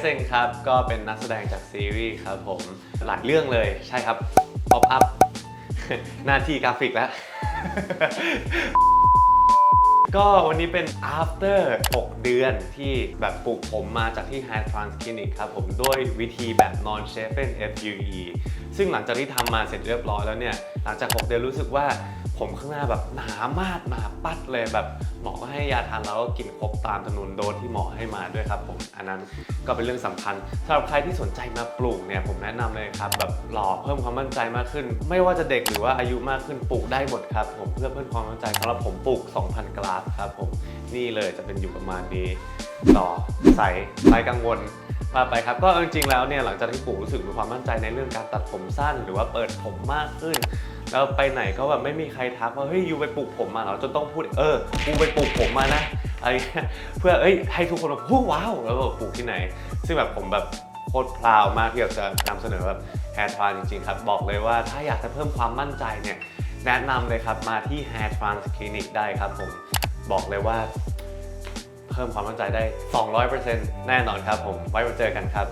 เองครับ ก็เป็นนักแสดงจากซีรีส์ครับผม หลายเรื่องเลยใช่ครับป๊อปอัพ หน้าที่กราฟิกแล้ว ก็วันนี้เป็น after 6 เดือนที่แบบปลูกผมมาจากที่ Hair Trans Clinic ครับผมด้วยวิธีแบบ non shaven FUE ซึ่งหลังจากที่ทำมาเสร็จเรียบร้อยแล้วเนี่ย หลังจาก 6 เดือนรู้สึกว่าผมข้างหน้าแบบหนามากหนาปัดเลยแบบหมอก็ให้ยาทานแล้วก็กินครบตามจำนวนโดสที่หมอให้มาด้วยครับผมอันนั้นก็เป็นเรื่องสำคัญสำหรับใครที่สนใจมาปลูกเนี่ยผมแนะนำเลยครับแบบหล่อเพิ่มความมั่นใจมากขึ้น ไม่ว่าจะเด็กหรือว่าอายุมากขึ้นปลูกได้หมดครับผมเพื่อเพิ่มความมั่นใจสำหรับผมปลูก 2,000 กราฟครับผมนี่เลยจะเป็นอยู่ประมาณนี้ หล่อใสไรกังวลมาไปครับก็จริงๆแล้วเนี่ยหลังจากที่ปู่รู้สึกมีความมั่นใจในเรื่องการตัดผมสั้น หรือว่าเปิดผมมากขึ้นแล้วไปไหนก็แบบไม่มีใครทักว่าเฮ้ยยูไปปลูกผมมาเหรอจนต้องพูดเออกูไปปลูกผมมานะอะไรเพื่อเอ้ยให้ทุกคนแบบว้าวแล้วแบบปลูกที่ไหน ซึ่งแบบผมแบบโคตรพราวมากที่อยากจะนำเสนอแบบแฮร์ทรานจริงๆครับ บอกเลยว่าถ้าอยากจะเพิ่มความมั่นใจเนี่ยแนะนำเลยครับมาที่ Hair Trans Clinic ได้ครับผมบอกเลยว่า เพิ่มความมั่นใจได้ 200%แน่นอนครับผม ไว้มาเจอกันครับ